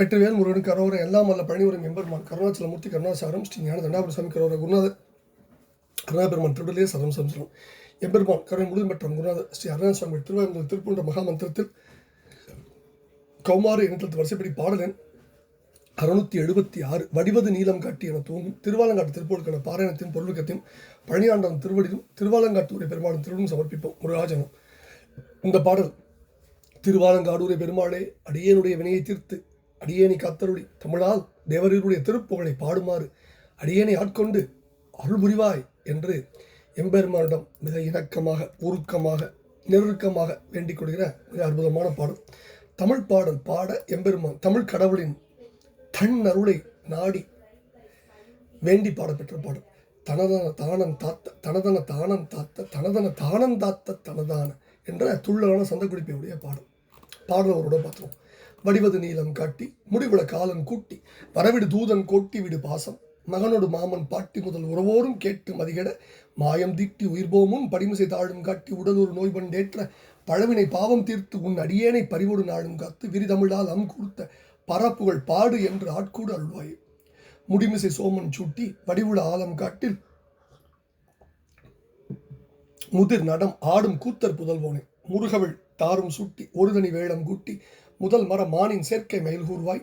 வெற்றிவேல் முருகன் கரோர எல்லாம் வல்ல பழனிவரம் எம்பெருமான் கருணாச்சலமூர்த்தி கருணாசாரம் ஸ்ரீ ஞான தண்டாபுர சாமி கரோர குருநாதர் அருணாபெருமான் திருடலே சரம் சம்சரம் எம்பெருமான் கருணை முழுதும் பெற்ற குருநாதர் ஸ்ரீ அருணா சுவாமி திருவாரூர் திருப்பூன்ற மகாமந்திரத்தில் கௌமாறு இனத்தில் வரிசைப்படி பாடலன் அறுநூத்தி எழுபத்தி ஆறு வடிவது நீளம் காட்டி என தூங்கும் திருவாலங்காட்டு திருப்பூருக்கான பாராயணத்தின் பொருளுக்கத்தையும் பழனியாண்டம் திருவடியும் திருவாலங்காட்டுடைய பெருமாளும் திருவடும் சமர்ப்பிப்போம். முருகாஜனம். இந்த பாடல் திருவாலங்காடூரை பெருமாளே அடியேனுடைய வினையை தீர்த்து அடியேனை காத்தருளி தமிழால் தேவரீருடைய திருப்புகழை பாடுமாறு அடியேனை ஆட்கொண்டு அருள் புரிவாய் என்று எம்பெருமானிடம் மிக இணக்கமாக உருக்கமாக நெருக்கமாக வேண்டிக் கொள்கிற மிக அற்புதமான பாடல். தமிழ் பாடல் பாட எம்பெருமான் தமிழ் கடவுளின் தன் அருளை நாடி வேண்டி பாடப்பெற்ற பாடல். தனதன தானம் தாத்த தனதன தானம் தாத்த தனதன தானம் தாத்த தனதான என்ற துள்ளலான சந்தக்குறிப்பையுடைய பாடல். பாடல் அவரோட பார்த்தோம் வடிவது நீளம் காட்டி முடிவுல காலம் கூட்டி வரவிடு தூதன் கோட்டி விடு பாசம். மகனோடு மாமன் பாட்டி முதல் உறவோரும் கேட்டு மதிகட மாயம் தீட்டி உயிர்போமும் படிமிசை தாழும் காட்டி உடலூர் நோய்பண்டேற்ற பழவினை பாவம் தீர்த்து உன் அடியேனை பறிவோடு நாளும் காத்து விரிதமிழால் அம் கொடுத்த பரப்புகள் பாடு என்று ஆட்கூடு அருள்வாய். முடிமிசை சோமன் சூட்டி வடிவுள ஆலம் காட்டில் முதிர் நடம் ஆடும் கூத்தர் புதல்வோனே. முருகவள் தாரும் சுட்டி ஒருதனி வேளம் கூட்டி முதல் மர மானின் சேர்க்கை மயில் கூர்வாய்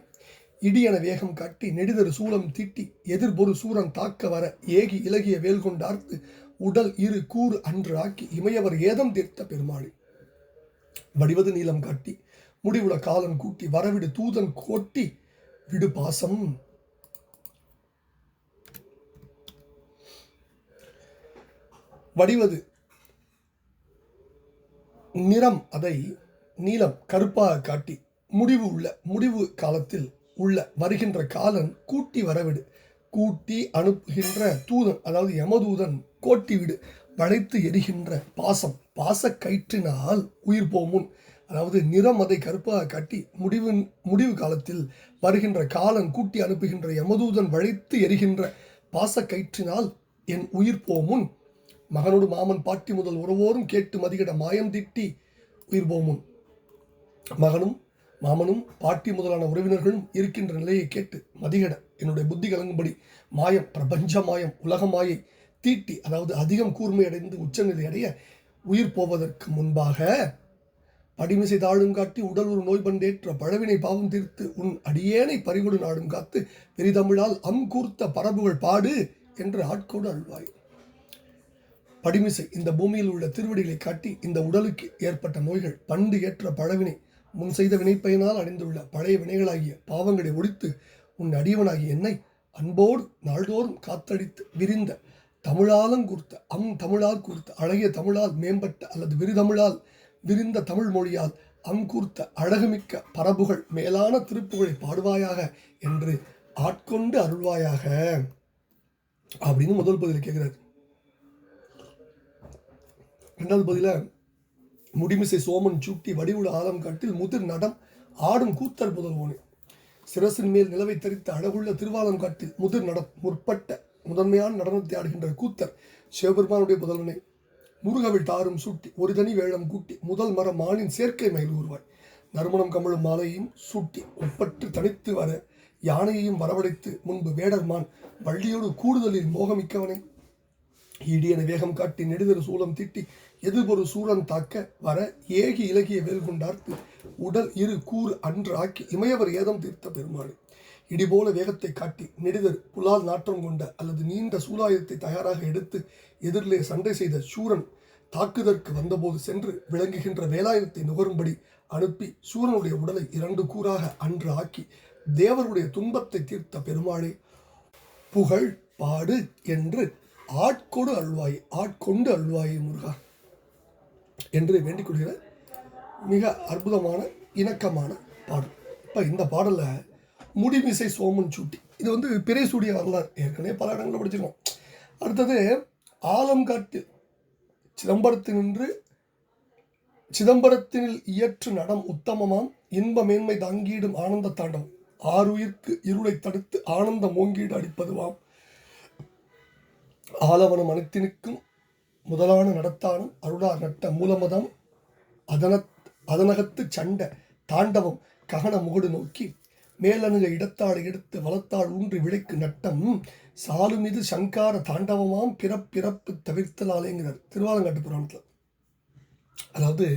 இடியன வேகம் காட்டி நெடிதரு சூலம் தீட்டி எதிர்பொரு சூரன் தாக்க வர ஏகி இலகிய வேல் கொண்டார்த்து உடல் இரு கூறு அன்று ஆக்கி இமையவர் ஏதம் தீர்த்த பெருமாளி. வடிவது நீளம் காட்டி முடிவுல காலன் கூட்டி வரவிடு தூதன் கோட்டி விடு பாசம். வடிவது நிறம் அதை நீளம் கருப்பாக காட்டி முடிவு உள்ள முடிவு காலத்தில் உள்ள வருகின்ற காலன் கூட்டி வரவிடு. கூட்டி அனுப்புகின்ற தூதன் அதாவது யமதூதன் கோட்டி விடு வளைத்து எரிகின்ற பாசம் பாச கயிற்றினால் உயிர் போமுன் அதாவது நிறம் அதை கருப்பாக காட்டி முடிவு முடிவு காலத்தில் வருகின்ற காலன் கூட்டி அனுப்புகின்ற யமதூதன் வளைத்து எரிகின்ற பாச கயிற்றினால் என் உயிர் போமுன் மகனோடு மாமன் பாட்டி முதல் உறவோரும் கேட்டு மதிகிட மாயம் திட்டி உயிர் போமுன் மகனும் மாமனும் பாட்டி முதலான உறவினர்களும் இருக்கின்ற நிலையை கேட்டு மதிகட என்னுடைய புத்தி கலங்கும்படி மாயம் பிரபஞ்ச மாயம் உலக மாயை தீட்டி அதாவது அதிகம் கூர்மையடைந்து உச்சநிலை அடைய உயிர் போவதற்கு முன்பாக படிமிசை தாழும் காட்டி உடல் ஒரு நோய் பண்டேற்ற பழவினை பாவம் தீர்த்து உன் அடியேனை பறிகொடு நாடும் காத்து பெரிதமிழால் அங்கூர்த்த பரபுகள் பாடு என்று ஆட்கோடு அழுவாய் படிமிசை இந்த பூமியில் உள்ள திருவடிகளை காட்டி இந்த உடலுக்கு ஏற்பட்ட நோய்கள் பண்டு ஏற்ற பழவினை முன் செய்த வினைப்பயனால் அடைந்துள்ள பழைய வினைகளாகிய பாவங்களை ஒழித்து உன் அடியவனாகிய என்னை அன்போடு நாள்தோறும் காத்தடித்து விரிந்த தமிழாலும் கூர்த்த அம் தமிழால் கூர்த்த அழகிய தமிழால் மேம்பட்ட அல்லது விரிதமிழால் விரிந்த தமிழ் மொழியால் அங்கூர்த்த அழகுமிக்க பரபுகள் மேலான திருப்புகழை பாடுவாயாக என்று ஆட்கொண்டு அருள்வாயாக அப்படின்னு முதல் பதில் கேட்கிறார் ரெண்டாவது பதில முடிமிசை சோமன் சூட்டி வடிவுள்ள ஆலம் காட்டில் முதிர் நடம் ஆடும் கூத்தர் புதல்வோனே. சிரசின் மேல் நிலவை தரித்த அழகுள்ள திருவாலம் காட்டில் முதிர் நடம் முற்பட்ட முதன்மையான நடனத்தை ஆடுகின்ற கூத்தர் சிவபெருமானுடைய புதல்வனே. முருகவில் தாரும் சூட்டி ஒரு தனி வேளம் கூட்டி முதல் மர மானின் சேர்க்கை மயில் உருவாய் நறுமணம் கமழும் மாலையும் சூட்டி ஒப்பற்று தனித்து வர யானையையும் வரவழைத்து முன்பு வேடர்மான் வள்ளியோடு கூடுதலில் மோகமிக்கவனே. ஈடியன வேகம் காட்டி நெடுதரு சூலம் தீட்டி எதிர்பொரு சூழன் தாக்க வர ஏகி இலகிய வேல் கொண்டார்த்து உடல் இரு கூறு அன்று ஆக்கி இமையவர் ஏதம் தீர்த்த பெருமாள். இடிபோல வேகத்தை காட்டி நெடுதர் புலால் நாற்றம் கொண்ட அல்லது நீண்ட சூலாயுதத்தை தயாராக எடுத்து எதிரிலே சண்டை செய்த சூரன் தாக்குதற்கு வந்தபோது சென்று விளங்குகின்ற வேலாயுதத்தை நுகரும்படி அனுப்பி சூரனுடைய உடலை இரண்டு கூறாக அன்று ஆக்கி தேவருடைய துன்பத்தை தீர்த்த பெருமாளே புகழ் பாடு என்று ஆட்கொடு அல்வாயை ஆட்கொண்டு அல்வாயை முருகா. என்று வேண்டிக் கொள்கிற மிக அற்புதமான இணக்கமான பாடல். இப்போ இந்த பாடலில் முடிமிசை சோமன் சூட்டி. இது வந்து பிறை சூடிய வரலாறு. ஏற்கனவே பல இடங்களில் படிச்சிருக்கோம். அடுத்தது ஆலம்காட்டு சிதம்பரத்தினின்று சிதம்பரத்தினில் இயற்று நடம் உத்தமமாம் இன்ப மேன்மை தாங்கியிடும் ஆனந்த தாண்டவம் ஆறுயிர்க்கு இருளை தடுத்து ஆனந்த மோங்கீடு அடிப்பதுவாம். ஆலவனம் அனைத்தினுக்கும் முதலான நடத்தானும் அருளார் நட்ட மூலமதம் அதன அதனகத்து சண்ட தாண்டவம் ககன முகடு நோக்கி மேலணுக இடத்தாடு எடுத்து வளத்தாள் ஊன்றி விளைக்கு நட்டம் சாலுமிது சங்கார தாண்டவமாம் பிறப்பிறப்பு தவிர்த்தலாலேங்கிறார். திருவாலங்காட்டு புராணத்தில். அதாவது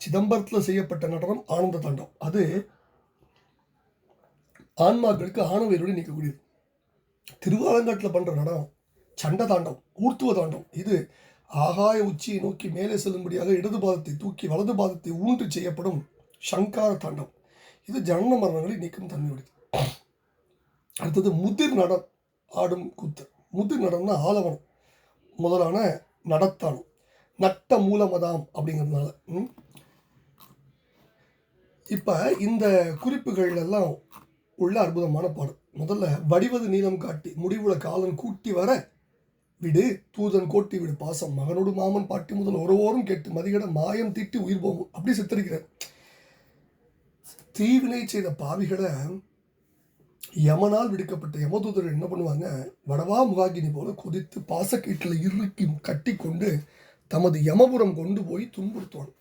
சிதம்பரத்தில் செய்யப்பட்ட நடனம் ஆனந்த தாண்டவம் அது ஆன்மாக்களுக்கு ஆணவரோடு நீக்கக்கூடியது. திருவாலங்காட்டில் பண்ணுற நடனம் சண்ட தாண்டவம் ஊர்த்துவ தாண்டம். இது ஆகாய உச்சியை நோக்கி மேலே செல்லும்படியாக இடது பாதத்தை தூக்கி வலது பாதத்தை ஊன்று செய்யப்படும் சங்கார தண்டம். இது ஜனன மரணங்களை நீக்கும் தன்மையுடையது. அடுத்தது முதிர் நடம் ஆடும் கூத்து. முதிர் நடம்னா ஆலவனம். முதலான நடத்தானம் நட்ட மூலமதாம் அப்படிங்கிறதுனால ம். இப்போ இந்த குறிப்புகள் எல்லாம் உள்ள அற்புதமான பாடம் முதல்ல வடிவது நீளம் காட்டி முடிவுல காலன் கூட்டி வர விடு தூதன் கோட்டி விடு பாசம் மகனோடு மாமன் பாட்டி முதல் ஒருவோரும் கேட்டு மதிகட மாயம் தீட்டி உயிர் போகும். அப்படி சித்தரிக்கிறார். தீவினை செய்த பாவிகளை யமனால் விடுக்கப்பட்ட யமதூதர்கள் என்ன பண்ணுவாங்க? வடவா முகாகினி போல கொதித்து பாசக்கீட்டில் இறுக்கி கட்டி கொண்டு தமது யமபுரம் கொண்டு போய் துன்புறுத்துவாங்க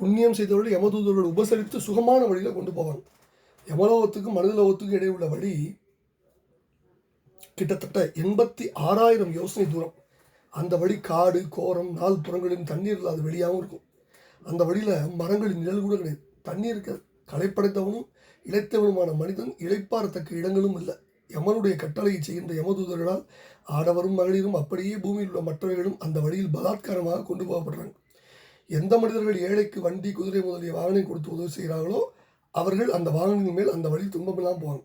புண்ணியம் செய்தவர்கள் யமதூதர்கள் உபசரித்து சுகமான வழியில் கொண்டு போவாங்க யமலோகத்துக்கும் மனிதலோகத்துக்கும் இடையே உள்ள வழி கிட்டத்தட்ட எண்பத்தி ஆறாயிரம் யோசனை தூரம். அந்த வழி காடு கோரம் நாள் புறங்களின் தண்ணீர் இல்லாத வெளியாகவும் இருக்கும். அந்த வழியில் மரங்களின் நிழல் கூட கிடையாது. தண்ணீர் இருக்காது களைப்படைத்தவனும் இழைத்தவனுமான மனிதன் இழைப்பாரத்தக்க இடங்களும் இல்லை யமனுடைய கட்டளையை செய்கின்ற யமதூதர்களால் ஆடவரும் மகளிரும் அப்படியே பூமியில் உள்ள மற்றவர்களும் அந்த வழியில் பலாத்காரமாக கொண்டு போகப்படுறாங்க. எந்த மனிதர்கள் ஏழைக்கு வண்டி குதிரை முதலிய வாகனம் கொடுத்து உதவி செய்கிறார்களோ அவர்கள் அந்த வாகனத்தின் மேல் அந்த வழி துன்பமெல்லாம் போவாங்க.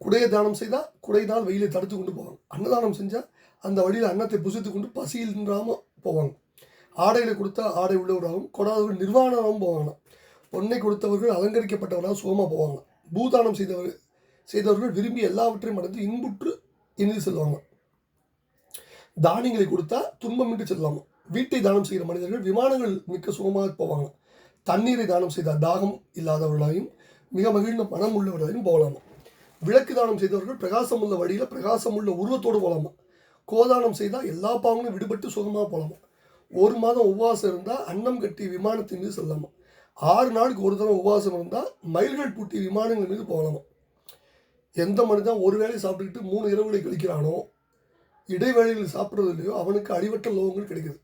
குடையை தானம் செய்தால் குடையினால் வெயிலை தடுத்து கொண்டு போவாங்க. அன்னதானம் செஞ்சால் அந்த வழியில் அன்னத்தை புசித்து கொண்டு பசியில் நின்றாமல் போவாங்க. ஆடைகளை கொடுத்தா ஆடை உள்ளவராகவும் கொடாதவர்கள் நிர்வாணமாகவும் போவாங்க. பொன்னை கொடுத்தவர்கள் அலங்கரிக்கப்பட்டவர்களாக சுகமாக போவாங்க. பூதானம் செய்தவர் செய்தவர்கள் விரும்பி எல்லாவற்றையும் அடைந்து இன்புற்று இணைந்து செல்வாங்க. தானியங்களை கொடுத்தா துன்பமின்றி செல்லாமல் வீட்டை தானம் செய்கிற மனிதர்கள் விமானங்கள் மிக்க சுகமாக போவாங்க. தண்ணீரை தானம் செய்தால் தாகம் இல்லாதவர்களாயும் மிக மகிழ்ந்த மனம் உள்ளவர்களாயும் போகலாமா. விளக்கு தானம் செய்தவர்கள் பிரகாசம் உள்ள வழியில் பிரகாசம் உள்ள உருவத்தோடு போகலாமா கோதானம் செய்தால் எல்லா பாவங்களும் விடுபட்டு சுகமாக போகலாமா ஒரு மாதம் உபவாசம் இருந்தால் அன்னம் கட்டி விமானத்தின் மீது செல்லாமா ஆறு நாளுக்கு ஒரு தடவை உபவாசம் இருந்தால் மயில்கள் பூட்டி விமானங்கள் மீது போகலாமா? எந்த மனிதன் ஒரு வேளை சாப்பிட்டுக்கிட்டு மூணு இரவுகளை கழிக்கிறானோ இடைவேளையில் சாப்பிட்றது இல்லையோ அவனுக்கு அடிவட்ட லோகங்கள் கிடைக்குது.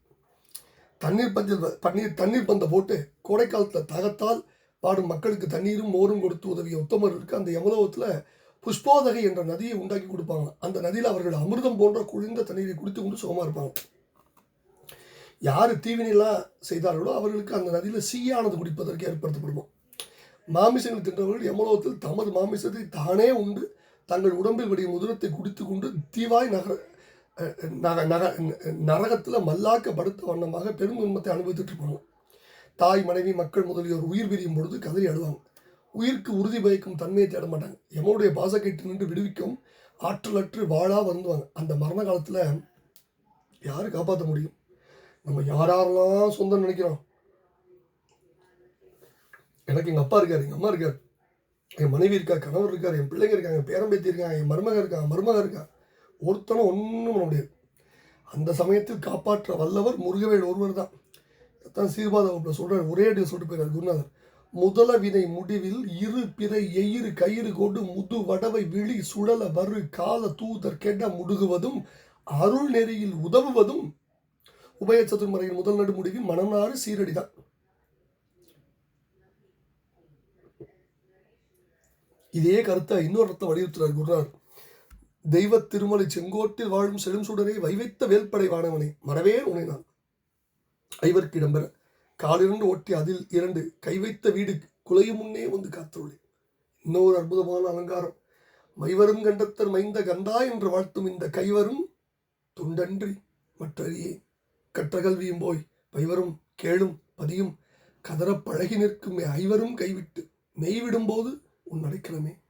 தண்ணீர் பஞ்சல் தண்ணீர் தண்ணீர் பந்தை போட்டு கோடைக்காலத்தில் தகத்தால் பாடும் மக்களுக்கு தண்ணீரும் மோரும் கொடுத்து உதவிய உத்தமர்களுக்கு அந்த யமலோகத்தில் புஷ்போதகை என்ற நதியை உண்டாக்கி கொடுப்பாங்க. அந்த நதியில் அவர்கள் அமிர்தம் போன்ற குளிர்ந்த தண்ணீரை குடித்து கொண்டு சுகமாக இருப்பாங்க. யார் தீவினைலாம் செய்தார்களோ அவர்களுக்கு அந்த நதியில் சீயானது குடிப்பதற்கு ஏற்படுத்தப்படுமா? மாமிசங்கள் தின்றவர்கள் எமலோகத்தில் தமது மாமிசத்தை தானே உண்டு தங்கள் உடம்பில் வடிய உதிரத்தை குடித்து கொண்டு தீவாய் நகர நக நக நரகத்தில் மல்லாக்க படுத்த வண்ணமாக பெரும் துன்பத்தை அனுபவித்துட்டு இருப்பாங்க. தாய் மனைவி மக்கள் முதலியோர் உயிர் பிரியும் பொழுது கதறி அழுவாங்க. உயிர்க்கு உறுதி பயக்கும் தன்மையை தேட மாட்டாங்க. எமனுடைய பாசக்கெட்டு நின்று விடுவிக்கும் ஆற்றலற்று வாழா வருந்துவாங்க. அந்த மரண காலத்தில் யார் காப்பாற்ற முடியும்? நம்ம யாரெல்லாம் சொந்தம் நினைக்கிறோம்? எனக்கு எங்கள் அப்பா இருக்கார் எங்கள் அம்மா இருக்கார். என் மனைவி இருக்கா கணவர் இருக்கார் என் பிள்ளைங்க இருக்காங்க பேரம்பேத்தி இருக்காங்க என் மருமக இருக்காங்க மருமக இருக்கா. ஒருத்தனும் ஒன்றும் பண்ண முடியாது. அந்த சமயத்தில் காப்பாற்ற வல்லவர் முருகவேல் ஒருவர் தான். தான் சீர்பாத சொல்கிறார் ஒரே அடி சொல்லிட்டு போயிறார் குருநாதர். முதல வினை முடிவில் இரு பிறை எயிறு கயிறு கொண்டு முது வடவை விழி சுழல வரு கால தூதர் கெட முடுகுவதும் அருள் நெறியில் உதவுவதும். உபய சதுர்மறையின் முதல் நடு முடிவில் மனநாறு சீரடிதான். இதே கருத்தை இன்னொரு அர்த்தம் வலியுறுத்துறார் குருநாதர். தெய்வ திருமலை செங்கோட்டில் வாழும் செழும் சுடரை வைவைத்த வேல்படை வானவனை மறவே உனை நான். ஐவருக்கு இடம்பெற காலிரண்டு ஒட்டி அதில் இரண்டு கை வைத்த வீடு குலையும் முன்னே வந்து காத்துள்ளேன் இன்னொரு அற்புதமான அலங்காரம். மைவரும் கண்டத்தர் மைந்த கந்தா என்று வாழ்த்தும் இந்த கைவரும் துண்டன்றி மற்றறியே. கற்ற கல்வியும் போய் பைவரும் கேளும் பதியும் கதற பழகி நிற்கும் ஐவரும் கைவிட்டு மெய்விடும்போது உன் அடைக்கலமே.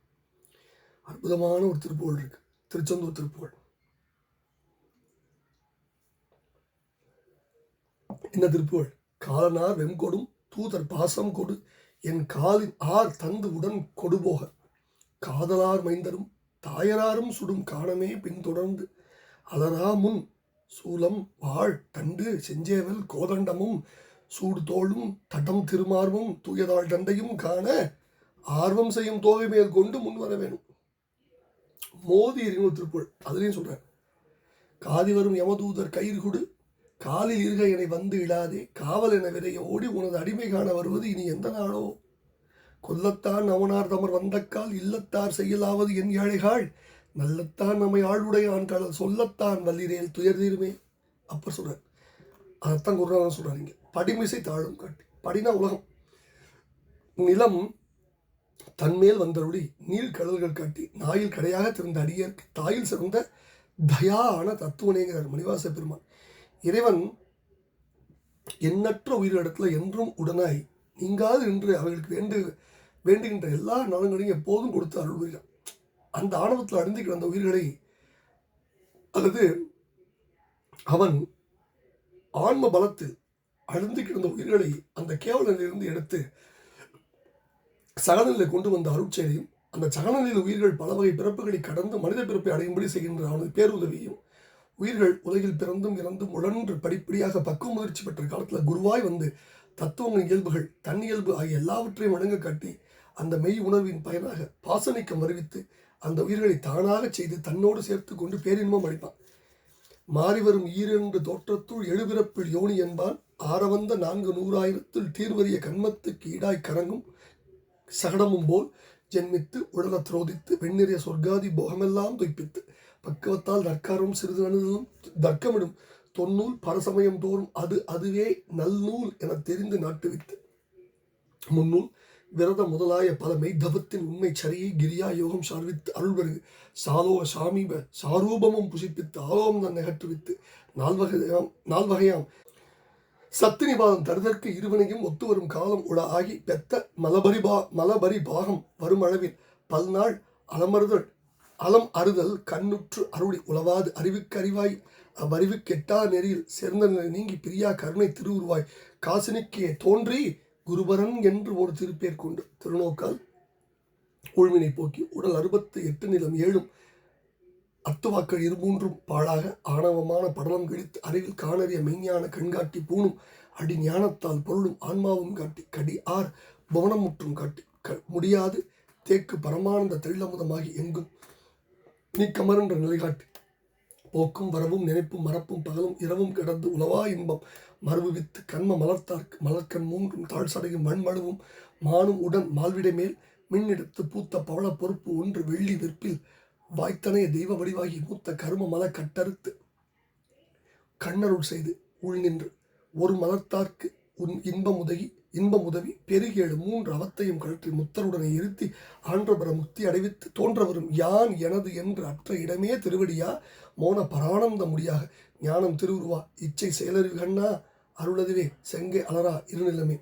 அற்புதமான ஒரு திருப்புகழ் இருக்கு. திருச்செந்தூர் திருப்புகழ். என்ன திருப்புகழ்? காலனார் வெம்கொடும் தூதர் பாசம் கொடு என் காலின் ஆர் தந்து உடன் கொடுபோக. காதலார் மைந்தரும் தாயராரும் சுடும் காணமே பின்தொடர்ந்து அலரா முன் சூலம் வாழ் தண்டு செஞ்சேவல் கோதண்டமும் சூடு தோளும் தடம் திருமார்வும் தூயதாள் தண்டையும் காண ஆர்வம் செய்யும் தோகை மேல் கொண்டு முன் வர வேணும். மோதி எறினூல் திருப்புள் அதுலேயும் சொல்கிறேன் காதி வரும் யமதூதர் கயிறு கொடு காலில் இருக என்னை வந்து இடாதே காவல் என விரைய ஓடி உனது அடிமை காண வருவது இனி எந்த நாளோ? கொல்லத்தான் அவனார் தமர் வந்தக்கால் இல்லத்தார் செய்யலாவது என் ஏழைகாள். நல்லத்தான் நம்மை ஆளுடையான் கடல் சொல்லத்தான் வல்லிரேல் துயர் தீருமே. அப்ப சொல்றார். அதைத்தான் குருநாதன் சொல்றாரு இங்கே. படிமிசை தாழும் காட்டி. படினா உலகம். நிலம் தன்மேல் வந்தருளி நீள் கடல்கள் காட்டி நாயில் கடையாக திறந்த அடியேற்கு தாயில் சிறந்த தயான தத்துவனேங்கிறார் மணிவாச பெருமான். இறைவன் எண்ணற்ற உயிரிடத்துல என்றும் உடனாய் நீங்காது என்று அவர்களுக்கு வேண்டு வேண்டுகின்ற எல்லா நலன்களையும் எப்போதும் கொடுத்து அருள்வீர்கள் அந்த ஆணவத்தில் அடைந்து கிடந்த உயிர்களை அல்லது அவன் ஆன்ம பலத்தில் அழுந்து கிடந்த உயிர்களை அந்த கேவலனிலிருந்து எடுத்து சகநிலை கொண்டு வந்த அருட்செயலையும் அந்த சகநிலையில் உயிர்கள் பல வகை பிறப்புகளை கடந்து மனித பிறப்பை அடையும்படி செய்கின்ற அவனது பேருதவியும் உயிர்கள் உலகில் பிறந்தும் இறந்தும் உழன்று படிப்படியாக பக்குவ முயற்சி பெற்ற காலத்தில் குருவாய் வந்து தத்துவங்கள் இயல்புகள் தன்னியல்பு ஆகிய எல்லாவற்றையும் வழங்க காட்டி அந்த மெய் உணர்வின் பயனாக பாசனிக்கம் வருவித்து அந்த உயிர்களை தானாக செய்து தன்னோடு சேர்த்து கொண்டு பேரின்பம் அளிப்பான். மாறி வரும் ஈரென்று தோற்றத்துள் எழுபிறப்பில் யோனி என்பான். ஆரவந்த நான்கு நூறாயிரத்தில் தீர்வறிய கண்மத்துக்கு ஈடாய் கரங்கும் சகடமும் போல் ஜென்மித்து உடல துரோதித்து வெண்ணிறிய சொர்க்காதி போகமெல்லாம் துய்ப்பித்து பக்குவத்தால் நற்காரம் சிறிது அணுதும் தர்க்கமிடும். தொன்னூல் பரசமயம் தோறும் அது அதுவே நல்நூல் என தெரிந்து நாட்டுவித்து. முன்னூல் விரத முதலாய பல மெய்தவத்தின் உண்மை சரியை கிரியா யோகம் சார்வித்து அருள்வரு சாலோக சாமீப சாரூபமும் புசிப்பித்து ஆலோகம் தன் நகற்றுவித்து நால்வகையாம் நால்வகையாம். சத்தினிபாதம் தருதற்கு இருவனையும் ஒத்து வரும் காலம் உட ஆகி பெத்த மலபரி பா மலபரி பாகம் வரும் அளவில் பல்நாள் அலமருதல் அலம் அறுதல் கண்ணுற்று அருளி உளவாது அறிவுக்கு அறிவாய். அவ்வறிவுக்கு நெறியில் சேர்ந்த நிலை நீங்கி பிரியா கருணை திருவுருவாய். காசினிக்கே தோன்றி குருபரன் என்று ஒரு திருப்பேர் கொண்டு திருநோக்கால் உழ்வினை போக்கி உடல் அறுபத்து எட்டு நிலம் ஏழும் அத்துவாக்கள் இருமூன்றும் பாழாக ஆணவமான படலம் கிழித்து அறிவில் காணறிய மெய்ஞான கண்காட்டி பூணும் அடி ஞானத்தால் பொருளும் ஆன்மாவும் காட்டி கடி ஆர் புவனமுற்றும் காட்டி க முடியாது. தேக்கு பரமானந்த தெள்ளமுதமாகி எங்கும் நீ நிலை நிலைகாட்டு. போக்கும் வரவும் நினைப்பும் மறப்பும் பகலும் இரவும் கிடந்து உலவா இன்பம். மறுவு வித்து கண்ம மலர்த்தார்க்கு மலர்க்கண் மூன்றும் தாழ் சடையும் மண்மழுவும் மானும் உடன் மால்விடை மேல் மின்னெடுத்து பூத்த பவள பொறுப்பு ஒன்று வெள்ளி வெற்பில் வாய்த்தனைய தெய்வ வடிவாகி மூத்த கரும மல கட்டறுத்து. கண்ணருள் செய்து உள் நின்று ஒரு மலர்த்தார்க்கு உன் இன்பம் உதகி இன்பம் உதவி பெருகேடு மூன்று அவத்தையும் கழற்றி முத்தருடனை இருத்தி ஆன்றபர முக்தி அடைவித்து தோன்றவரும் யான் எனது என்று அற்ற இடமே திருவடியா? மோன பரானந்த முடியாக. ஞானம் திருவுருவா. இச்சை செயலறிவு கண்ணா? அருளதுவே. செங்கை அலரா இருநிலமே.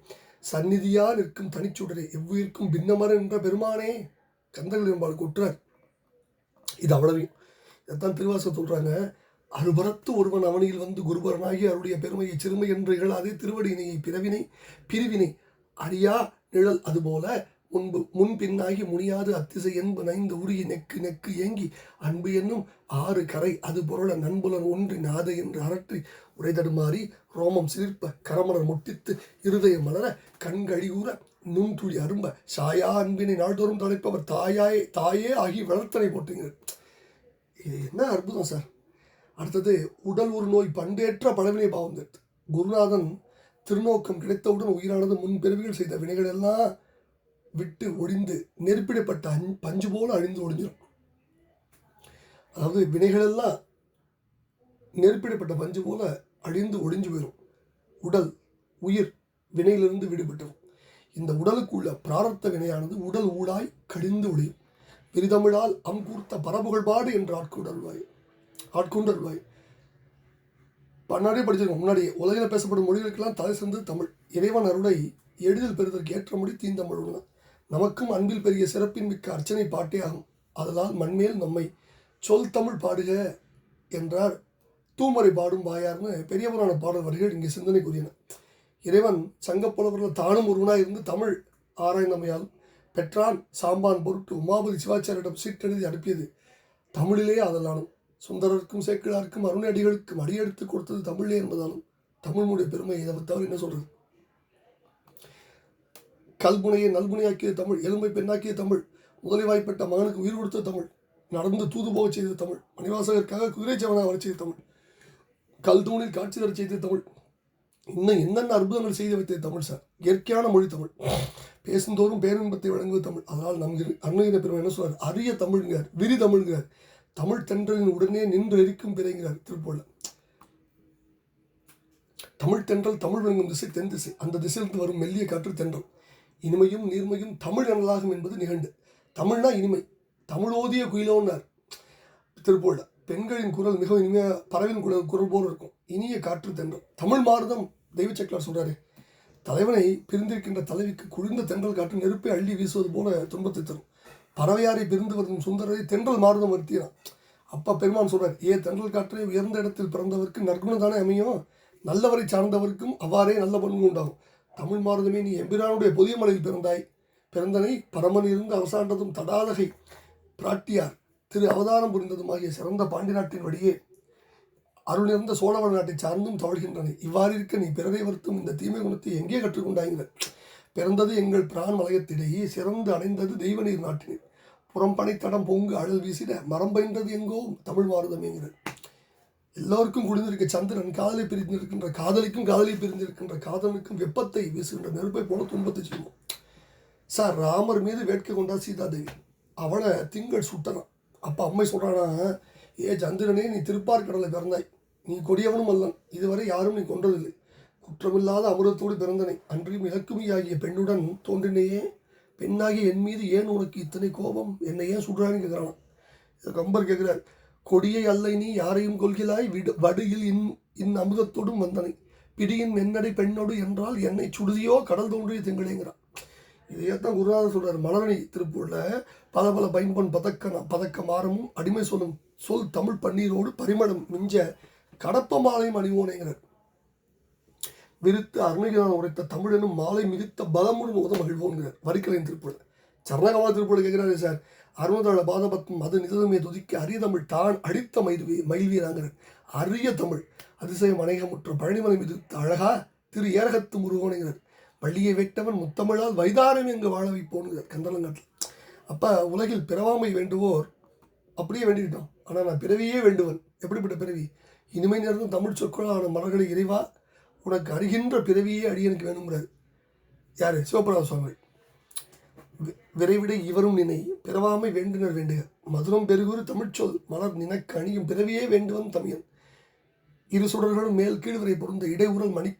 சந்நிதியா நிற்கும் தனிச்சுடரே. எவ்வுயிர்க்கும் பின்னமர என்ற பெருமானே. கந்தகளின் குற்றார். இது அவ்வளவையும். இதைத்தான் திருவாசகம் சொல்கிறாங்க அறுபரத்து ஒருவன் அவனியில் வந்து குருபரனாகி அவருடைய பெருமையை சிறுமை என்று இகழாதே திருவடியினையை பிறவினை பிரிவினை. அறியா நிழல் அதுபோல முன்பு முன் பின்னாகி முடியாது அத்திசை என்பு நைந்து உரிய நெக்கு நெக்கு ஏங்கி அன்பு என்னும் ஆறு கரை அது பொருள நண்புலன் ஒன்றி நாத என்று அரற்றி உரைதடுமாறி ரோமம் சிலிர்ப்ப கரமலர் முட்டித்து இருதய மலர கண்கழிவுற நுண்துளி அரும்ப சாயா அன்பினை நாள்தோறும் தொலைப்பவர் தாயாயே தாயே ஆகி வளர்த்தனை போட்டுங்க இது என்ன அற்புதம் சார்? அடுத்தது உடல் ஒரு நோய் பண்டேற்ற பழவினை பாவம் தட்டு குருநாதன் திருநோக்கம் கிடைத்தவுடன் உயிரானது முன் செய்த வினைகள் எல்லாம் விட்டு ஒடிந்து நெருப்பிடப்பட்ட அஞ் பஞ்சு போல அழிந்து ஒடிஞ்சிடும் அதாவது வினைகள் எல்லாம் நெருப்பிடப்பட்ட பஞ்சு போல அழிந்து ஒடிஞ்சு போயிடும் உடல் உயிர் வினையிலிருந்து விடுபட்டுரும். இந்த உடலுக்குள்ள பிராரத்த வினையானது உடல் ஊடாய் கடிந்து ஒழியும். விரிதமிழால் அங்கூர்த்த பரபுகழ்பாடு என்று ஆட்கொண்டருவாய் ஆட்கொண்டருவாய் பன்னாடியே படிச்சிருக்கோம். முன்னாடி உலகில் பேசப்படும் மொழிகளுக்கெல்லாம் தலை சிறந்து தமிழ். இறைவன் அருளை எளிதில் பெறுவதற்கு ஏற்ற மொழி தீந்தமிழ் உணர் நமக்கும் அன்பில் பெரிய சிறப்பின் மிக்க அர்ச்சனை பாட்டே ஆகும். அதனால் மண்மேல் நம்மை சொல் தமிழ் பாடுக என்றார் தூமறை பாடும் வாயார்னு பெரியவரான பாடல் வரிகள் இங்கே சிந்தனைக்குரியன. இறைவன் சங்கப்புலவர்கள் தானும் ஒருவனாக இருந்து தமிழ் ஆராய்ந்தமையால் பெற்றான் சாம்பான் பொருட்டு உமாபதி சிவாச்சாரியிடம் சீட்டெழுதி அனுப்பியது தமிழிலேயே அதலானும் சுந்தரருக்கும் சேக்கிழாருக்கும் அருணடிகளுக்கும் அடியெடுத்து கொடுத்தது தமிழே என்பதாலும் தமிழ்னுடைய பெருமை இதை தவிர என்ன சொல்கிறது கல்முனையை நல்முனையாக்கிய தமிழ் எலும்பை பெண்ணாக்கிய தமிழ் முதலிவாய்ப்பட்ட மகனுக்கு உயிர் கொடுத்த தமிழ் நடந்து தூது போக செய்த தமிழ் மணிவாசகருக்காக குதிரை சவனாக வர செய்த தமிழ் கல் தூணில் காட்சி தர செய்த தமிழ். இன்னும் என்னென்ன அற்புதங்கள் செய்து வைத்த தமிழ் சார்? இயற்கையான மொழி தமிழ். பேசுந்தோறும் பேரின்பத்தை வழங்குவது தமிழ். அதனால் நம் அருணகிரி பெருமை என்ன சொல்றார்? அரிய தமிழ்ங்கிறார் விரி தமிழ்ங்கிறார். தமிழ் தென்றலின் உடனே நின்று எரிக்கும் பிறைங்கிறார் திருப்போல. தமிழ் தென்றல் தமிழ் விளங்கும் திசை தென் திசை. அந்த திசையிலிருந்து வரும் மெல்லிய காற்று தென்றல். இனிமையும் நீர்மையும் தமிழ் எனலாகும் என்பது நிகழ்ந்து. தமிழ்னா இனிமை. தமிழ் ஓதிய குயிலோன்னார் திருப்போல. பெண்களின் குரல் மிகவும் இனிமையாக பறவின் குரல் குரல் போல் இருக்கும். இனிய காற்று தென்றல். தமிழ் மாறுதம் தெய்வ செக்லார் சொல்றாரு. தலைவனை பிரிந்திருக்கின்ற தலைவிக்கு குளிர்ந்த தென்றல் காற்று நெருப்பை அள்ளி வீசுவது போல துன்பத்தை தரும். பறவையாரை பிரிந்து வரும் சுந்தரரை தென்றல் மாறுதம் வருத்தினான் அப்பா பெருமான் சொல்றார் ஏ தென்றல் காற்றை உயர்ந்த இடத்தில் பிறந்தவருக்கு நற்குணம் தானே அமையும்? நல்லவரை சார்ந்தவருக்கும் அவ்வாறே நல்ல பண்பு உண்டாகும். தமிழ் மாறுதமே நீ எம்பிரானுடைய புதிய மலையில் பிறந்தாய். பிறந்தனை பரமன் இருந்து அவசாண்டதும் தடாலகை பிராட்டியார். திரு அவதாரம் புரிந்ததுமாகிய சிறந்த பாண்டி நாட்டின் வழியே அருளிருந்த சோழவள நாட்டை சார்ந்தும் தவழ்கின்றன இவ்வாறு இருக்க நீ பிறரை வருத்தும் இந்த தீமை குணத்தை எங்கே கற்றுக்கொண்டாய்கிற பிறந்தது எங்கள் பிரான் வலயத்திடையே சிறந்து அணைந்தது தெய்வ நீர் நாட்டினர் புறம்பனை தடம் பொங்கு அழல் வீசிட மரம்பைந்தது எங்கோ தமிழ் மாறுதமேங்கிற எல்லோருக்கும் குடிந்திருக்க சந்திரன் காதலை பிரிந்திருக்கின்ற காதலிக்கும் காதலை பிரிந்திருக்கின்ற காதலுக்கும் வெப்பத்தை வீசுகின்ற நெருப்பை போல துன்பத்தை செய்வோம். சார் ராமர் மீது வேட்கை கொண்டா சீதாதேவி அவனை திங்கள் சுட்டனான் அப்போ அம்மை சொல்கிறானா ஏ சந்திரனே நீ திருப்பார் கடலை பிறந்தாய். நீ கொடியவனும் அல்லன். இதுவரை யாரும் நீ கொன்றதில்லை. குற்றமில்லாத அமிர்தத்தோடு பிறந்தனை. அன்றியும் இலக்குமியாகிய பெண்ணுடன் தோன்றினையே. பெண்ணாகிய என் மீது ஏன் உனக்கு இத்தனை கோபம்? என்னை ஏன் சுடுறான்னு கேட்குறான் கம்பர் கேட்குறார் கொடியை அல்லை நீ யாரையும் கொள்கிறாய் விடு வடியில் இன் இன் அமுதத்தோடும் வந்தனை. பிடியின் மென்னடை பெண்ணோடு என்றால் என்னை சுடுதியோ கடல் தோன்றிய திங்களேங்கிறான். இதையத்தான் குருநாதர் சொல்கிறார் மலரணி திருப்பூரில் பல பல பயன்பன் பதக்க பதக்க மாறமும் அடிமை சொல்லும் சொல் தமிழ் பன்னீரோடு பரிமளம் மிஞ்ச கடப்ப மாலையும் அணிவோனேங்கிறார். விரித்து அருணகிரான உரைத்த தமிழனும் மாலை மிகுத்த பலமுடன் உத மகிழ்வோங்கிறார். வரிக்கலையின் திருப்பூர். சரணகமா திருப்பூர் கேட்கிறாரு சார். அருணதள பாதபத்மம் அது நிததுமே துதிக்க அரிய தமிழ் தான் அடித்த மயில்வி மயில்வீராங்கிறார். அரிய தமிழ். அதிசயம் அநேகமுற்ற பழனிமலை மிதித்த அழகா திரு ஏரகத்து முருகோனுங்கிறார். வள்ளியை வெட்டவன் முத்தமிழால் வைதாரம் எங்கு வாழ வைப்போனுங்கிறார் கந்தலங்காட்டில் அப்போ உலகில் பிறவாமை வேண்டுவோர் அப்படியே வேண்டிக்கிட்டோம். ஆனால் நான் பிறவியே வேண்டுவன். எப்படிப்பட்ட பிறவி? இனிமை நேர்ந்தும் தமிழ் சொற்களான மலர்களை இறைவா உனக்கு அருகின்ற பிறவியே அடியனுக்கு வேணுங்கிறார். யார்? சிவபிரகாஷ் சுவாமி வி- விரைவிட இவரும் நினை பிறவாமை வேண்டுனர் வேண்டுக. மதுரம் பெருகுரு தமிழ்ச்சொல் மலர் நினக்கு அணியும் பிறவியே வேண்டுவன் தமியன். இரு சுடர்களும் மேல் கீழ் வரை பொருந்த இடையுறல் மணி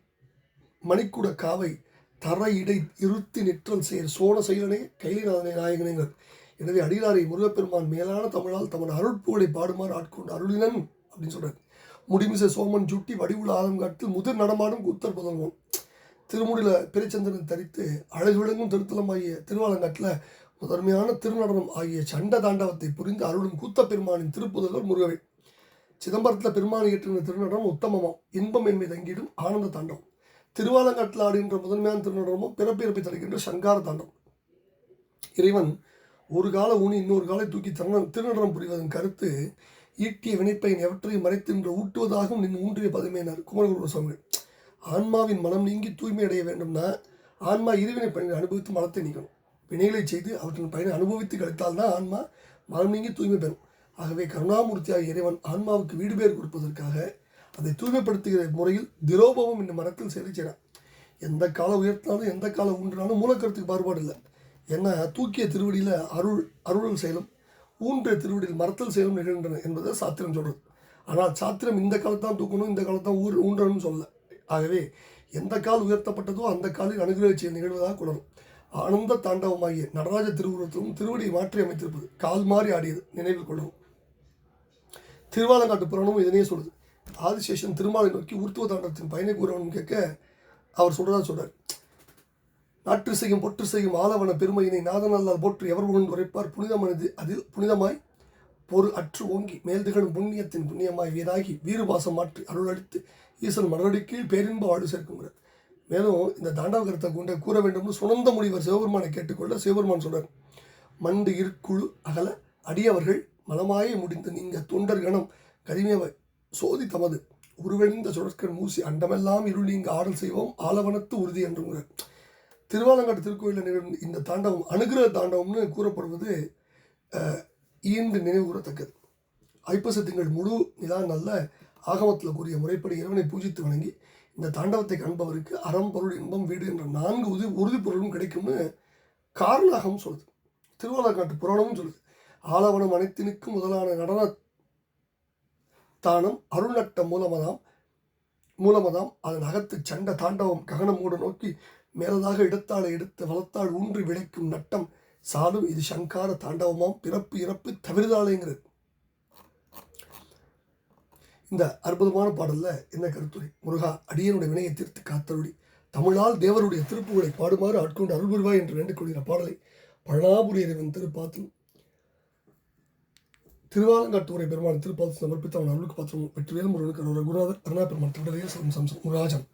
மணிக்குட காவை தர இடை இருத்தி நிற்றல் செயல் சோழ செயலனே கைலிநாதனே நாயகனேங்கிறார். எனவே அடியாரை முருகப்பெருமான் மேலான தமிழால் தமது அருட்புகளை பாடுமாறு ஆட்கொண்டு அருளினன் அப்படின்னு சொல்கிறார் முடிமிசை சோமன் சுட்டி வடிவுல வடிவுள்ள காட்டு முதிர் நடமாடும் கூத்தர் புதங்கும் திருமுடியில் பிறைச்சந்திரன் தரித்து அழகுவிளங்கும் திருத்தலமாகிய திருவாலங்காட்டில் முதன்மையான திருநடனம் ஆகிய சண்ட தாண்டவத்தை புரிந்து அருளும் கூத்த பெருமானின் திருப்புதல்வர் முருகவே சிதம்பரத்தில் பெருமான் இயற்றின திருநடனம் உத்தமமாம். இன்பம் என்பை தங்கிடும் ஆனந்த தாண்டவம் திருவாலங்காட்டில் ஆடுகின்ற முதன்மையான திருநடனமும் பிறப்பிறப்பை தருகின்ற சங்கார தாண்டவம் இறைவன் ஒரு கால ஊனி இன்னொரு காலை தூக்கி திருநடனம் புரிவதன் கருத்து ஈட்டிய வினைப்பயன் எவற்றையும் மறைத்தின்று ஊட்டுவதாகவும் நின் ஊன்றிய பதுமையினர். குமரகுரு சுவாமி ஆன்மாவின் மனம் நீங்கி தூய்மை அடைய வேண்டும்னா ஆன்மா இருவினை பயனை அனுபவித்து மலத்தை நீக்கணும். வினைகளை செய்து அவற்றின் பயனை அனுபவித்து கழித்தால்தான் ஆன்மா மனம் நீங்கி தூய்மை பெறும். ஆகவே கருணாமூர்த்தியாக இறைவன் ஆன்மாவுக்கு வீடு பேர் கொடுப்பதற்காக அதை தூய்மைப்படுத்துகிற முறையில் திரோபவம் இந்த மரத்தில் செயலை செய்கிறான். எந்த காலம் உயர்த்தினாலும் எந்த காலம் ஊன்றினாலும் மூலக்கருத்துக்கு பாறுபாடு இல்லை. ஏன்னா தூக்கிய திருவடியில் அருள் அருள் செயலும் ஊன்றிய திருவடியில் மரத்தல் செயலும் நிகழ்கின்றன என்பதை சாத்திரம் சொல்கிறது ஆனால் சாத்திரம் இந்த காலத்தான் தூக்கணும் இந்த காலத்தான் ஊர் ஊன்றணும்னு சொல்லல ஆகவே எந்த கால் உயர்த்தப்பட்டதோ அந்த காலில் அனுகிரக செயல் நிகழ்வதாக கொள்ளணும் ஆனந்த தாண்டவமாகிய நடராஜ திருவுருவத்திலும் திருவடி மாற்றி அமைத்திருப்பது கால் மாறி ஆடியது நினைவில் கொள்ளணும் திருவாலங்காட்டு புராணமும் இதனையே சொல்லுது. ஆதிசேஷன் திருமாலை நோக்கி உருத்துவ தாண்டவத்தின் பயனை கூறவன் கேட்க அவர் சொல்கிறதா சொல்கிறார் நாற்று செய்யும் பொற்று செய்யும் ஆலவன பெருமையினை நாதனல்லால் போற்று எவர் புகழ்ந்து உரைப்பார் புனிதமனது அதில் புனிதமாய் பொறு அற்று ஓங்கி மேல் திகழும் புண்ணியத்தின் புண்ணியமாய் வீராகி வீறுபாசம் மாற்றி அருளளித்து ஈசன் மலரடி பேரின்ப ஆடு சேர்க்குங்கிறார் மேலும் இந்த தாண்டவகரத்தை கொண்ட கூற வேண்டும்னு சுனந்த முனிவர் சிவபெருமானை கேட்டுக்கொள்ள சிவபெருமான் சொல்றார். மண்டு இருக்குழு அகல அடியவர்கள் மலமாயே முடிந்து நீங்க தொண்டர் கணம் கரிமேவ சோதி தமது. உருவெழுந்த சுழற்கண் மூசி அண்டமெல்லாம் இருள் இங்கு ஆடல் செய்வோம் ஆலவனத்து உறுதி என்றுங்கிறார் திருவாலங்காட்டு திருக்கோயிலில் நிகழ்ந்த இந்த தாண்டவம் அனுகிரக தாண்டவம்னு கூறப்படுவது அஹ், ஈண்டு நினைவுகூரத்தக்கது. ஐப்பச திங்கள் முழு நிலா நல்ல ஆகமத்தில் கூறிய முறைப்படி இறைவனை பூஜித்து வணங்கி இந்த தாண்டவத்தை காண்பவருக்கு அறம் பொருள் இன்பம் வீடு என்ற நான்கு உறுதி உறுதிப்பொருளும் கிடைக்கும்னு காரணாகவும் சொல்லுது. திருவாலங்காட்டு புராணமும் சொல்லுது. ஆலவனம் அனைத்தினுக்கும் முதலான நடன தானம் அருள்நட்ட மூலமதாம் மூலமதாம் அதன் அகத்து சண்ட தாண்டவம் ககனமூட நோக்கி மேலதாக இடத்தாளை எடுத்து வளத்தால் ஊன்றி விளைக்கும் நட்டம். சாலும் இது சங்கார தாண்டவமாம். பிறப்பு இறப்பு தவிர்தாளேங்கிறது. இந்த அற்புதமான பாடலில் என்ன கருத்துரை? முருகா அடியனுடைய வினையை தீர்த்து காத்தருளி. தமிழால் தேவருடைய திருப்புகளை பாடுமாறு ஆட்கொண்டு அருள் புரிவாய் என்று வேண்டிக் கொள்கிற பாடலை பழனாபுரி இறைவன் திருப்பாத்தில் திருவாலங்காட்டூரை பெருமான் திருப்பாத்தில் சமர்ப்பித்து அவன் அருளுக்கு பாத்திரம் வெற்றிவேல் முருகனுக்கு அவருடைய குருநாதர் அருணா பெருமான் திருடலையே சம்சம் முராஜன்